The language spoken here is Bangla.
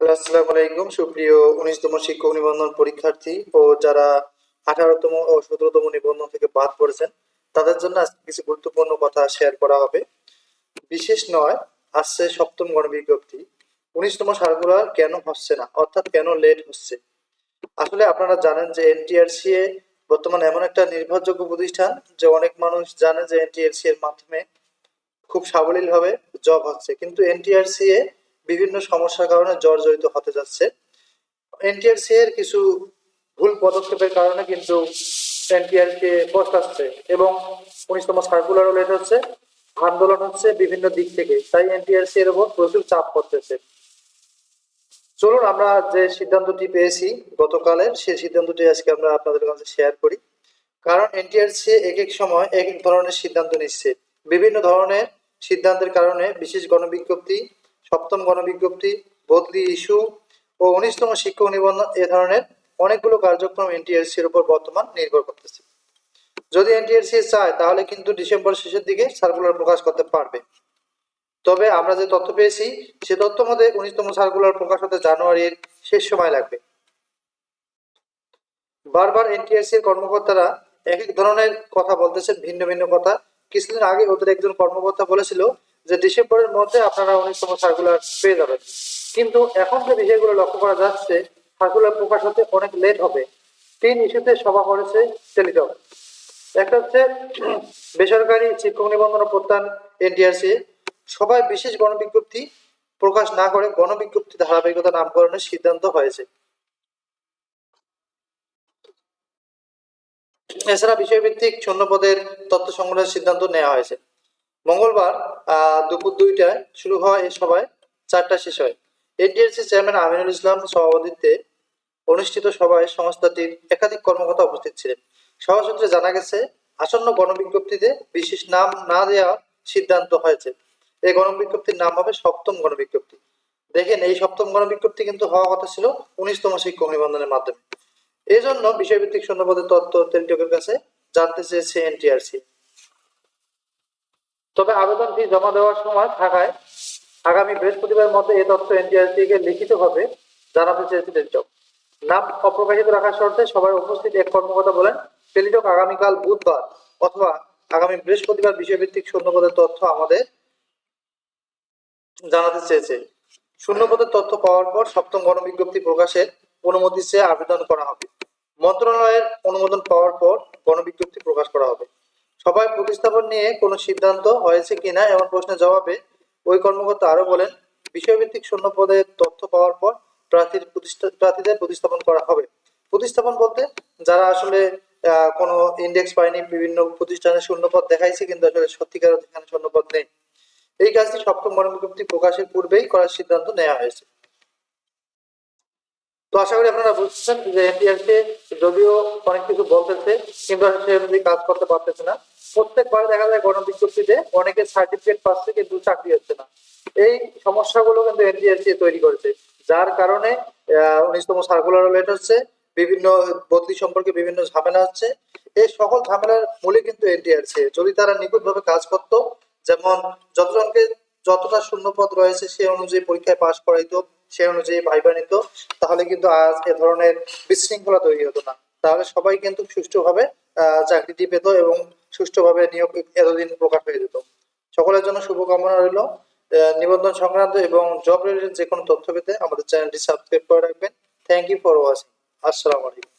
আসসালামু আলাইকুম। সুপ্রিয় উনিশতম শিক্ষক নিবন্ধন পরীক্ষার্থী ও যারা আঠারোতম ও সতেরোতম নিবন্ধন থেকে বাদ পড়েছেন, তাদের জন্য আজকে কিছু গুরুত্বপূর্ণ কথা শেয়ার করা হবে। বিশেষ নয়, আসছে সপ্তম গণবিজ্ঞপ্তি। উনিশতম সার্কুলার কেন হচ্ছে না? অর্থাৎ কেন লেট হচ্ছে? আসলে আপনারা জানেন যে এনটিআরসি এ বর্তমানে এমন একটা নির্ভরযোগ্য প্রতিষ্ঠান যে অনেক মানুষ জানে যে এনটিআরসি এর মাধ্যমে খুব সাবলীলভাবে জব হচ্ছে। কিন্তু এনটিআরসি এ বিভিন্ন সমস্যার কারণে জর্জরিত হতে যাচ্ছে। এনটিআরসি এর কিছু ভুল পদক্ষেপের কারণে কিন্তু এনটিআরসি পস্তাচ্ছে এবং উনিশতম সার্কুলারও লেট হচ্ছে। আন্দোলন হচ্ছে বিভিন্ন দিক থেকে, তাই এনটিআরসি এর উপর প্রচুর চাপ পড়তেছে। চলুন, আমরা যে সিদ্ধান্তটি পেয়েছি গতকালের সেই সিদ্ধান্তটি আজকে আমরা আপনাদের কাছে শেয়ার করি। কারণ এনটিআরসি এক এক সময় এক এক ধরনের সিদ্ধান্ত নিচ্ছে। বিভিন্ন ধরনের সিদ্ধান্তের কারণে বিশেষ গণবিজ্ঞপ্তি সপ্তম গণবিজ্ঞপ্তি, বদলি ইস্যু ও উনিশতম শিক্ষক নিবন্ধন এ ধরনের অনেকগুলো কার্যক্রম এনটিআরসি এর উপর বর্তমান নির্ভর করতেছে। যদি এনটিআরসি চায়, তাহলে কিন্তু ডিসেম্বর শেষের দিকে সার্কুলার প্রকাশ করতে পারবে। তবে আমরা যে তথ্য পেয়েছি, সে তথ্য মতে উনিশতম সার্কুলার প্রকাশ হতে জানুয়ারির শেষ সময় লাগবে। বারবার এনটিআরসি এর কর্মকর্তারা এক এক ধরনের কথা বলতেছেন, ভিন্ন ভিন্ন কথা। কিছুদিন আগে ওদের একজন কর্মকর্তা বলেছিল যে ডিসেম্বরের মধ্যে আপনারা উনিশতম সার্কুলার পেয়ে যাবেন। কিন্তু এখন যে বিষয়গুলো লক্ষ্য করা যাচ্ছে সার্কুলার প্রকাশ হতে অনেক লেট হবে। তিন ইস্যুতে সভা করেছে টেলিটক একটা হচ্ছে বেসরকারি শিক্ষক নিবন্ধন প্রত্যান এনটিআরসি সবাই বিশেষ গণবিজ্ঞপ্তি প্রকাশ না করে গণবিজ্ঞপ্তি ধারাবাহিকতা নামকরণের সিদ্ধান্ত হয়েছে। এছাড়া বিষয়ভিত্তিক শূন্যপদের তথ্য সংগ্রহের সিদ্ধান্ত নেওয়া হয়েছে। মঙ্গলবার দুপুর দুইটায় শুরু হওয়া এই সভায়। চারটা শেষ হয়। এনটিএসসি চেয়ারম্যান আমিনুল ইসলাম সভাপতিত্বে অনুষ্ঠিত সভায় সংস্থাটির একাধিক কর্মকর্তা উপস্থিত ছিলেন। সভা সূত্রে জানা গেছে, আসন্ন গণবিজ্ঞপ্তিতে বিশেষ নাম না দেওয়ার সিদ্ধান্ত হয়েছে। এই গণবিজ্ঞপ্তির নাম হবে সপ্তম গণবিজ্ঞপ্তি। দেখেন, এই সপ্তম গণবিজ্ঞপ্তি কিন্তু হওয়া কথা ছিল উনিশতম শিক্ষক নিবন্ধনের মাধ্যমে। এই জন্য বিষয়ভিত্তিক শূন্যপদের তথ্য টেলিটকের কাছে জানতে চেয়েছে এনটিআরসি। তবে আবেদন ফি জমা দেওয়ার সময় থাকায় আগামী বৃহস্পতিবার মধ্যে এই তথ্য এনটিআরসি কে লিখিতভাবে জানাতে চেয়েছে টেলিটক। নাম অপ্রকাশিত রাখার শর্তে সবাই উপস্থিত এক কর্মকর্তা বলেন, টেলিটক আগামীকাল বুধবার অথবা আগামী বৃহস্পতিবার বিষয়ভিত্তিক শূন্যপদের তথ্য আমাদের জানাতে চেয়েছে। শূন্যপদের তথ্য পাওয়ার পর সপ্তম গণবিজ্ঞপ্তি প্রকাশের অনুমতি চেয়ে আবেদন করা হবে। মন্ত্রণালয়ের অনুমোদন পাওয়ার পর গণবিজ্ঞপ্তি প্রকাশ করা হবে। সবাই প্রতিস্থাপন নিয়ে কোনো সিদ্ধান্ত হয়েছে কিনা এমন প্রশ্নের জবাবে ওই কর্মকর্তা আরও বলেন, বিষয়ভিত্তিক শূন্য পদের তথ্য পাওয়ার পর প্রার্থীর প্রতিষ্ঠা প্রার্থীদের প্রতিস্থাপন করা হবে। প্রতিস্থাপন বলতে যারা আসলে কোনো ইন্ডেক্স পায়নি, বিভিন্ন প্রতিষ্ঠানে শূন্যপদ দেখাইছে কিন্তু আসলে সত্যিকার এখানে শূন্যপদ নেই। এই কাজটি সপ্তম গণবিজ্ঞপ্তি প্রকাশের পূর্বেই করার সিদ্ধান্ত নেওয়া হয়েছে। তো আশা করি আপনারা বুঝছেন যে এনটিআরসি যদিও অনেক কিছু বলতেছে, কিন্তু সে অনুযায়ী কাজ করতে পারতেছে না। প্রত্যেকবার দেখা যায় গণবিজ্ঞপ্তিতে অনেকে সার্টিফিকেট পাচ্ছে, কিন্তু চাকরি হচ্ছে না। এই সমস্যাগুলো কিন্তু এনটিআরসি তৈরি করেছে, যার কারণে উনিশতম সার্কুলার লেট হচ্ছে, বিভিন্ন বদলি সম্পর্কে বিভিন্ন ঝামেলা হচ্ছে। এই সকল ঝামেলার মূলে কিন্তু এনটিআরসি যদি তারা নিখুঁতভাবে কাজ করতো, যেমন যতজনকে, যতটা শূন্যপদ রয়েছে সে অনুযায়ী পরীক্ষায় পাশ করাইতো সেই অনুযায়ী ভাইবা নিত, তাহলে কিন্তু আজ এ ধরনের বিশৃঙ্খলা তৈরি হতো না। তাহলে সবাই কিন্তু সুষ্ঠুভাবে চাকরিটি পেত এবং সুষ্ঠুভাবে নিয়োগ এতদিন প্রকাশ হয়ে যেত। সকলের জন্য শুভকামনা রইল। নিবন্ধন সংক্রান্ত এবং জব রিলেটেড যে কোনো তথ্য পেতে আমাদের চ্যানেলটি সাবস্ক্রাইব করে রাখবেন। থ্যাংক ইউ ফর ওয়াচিং আসসালামু আলাইকুম।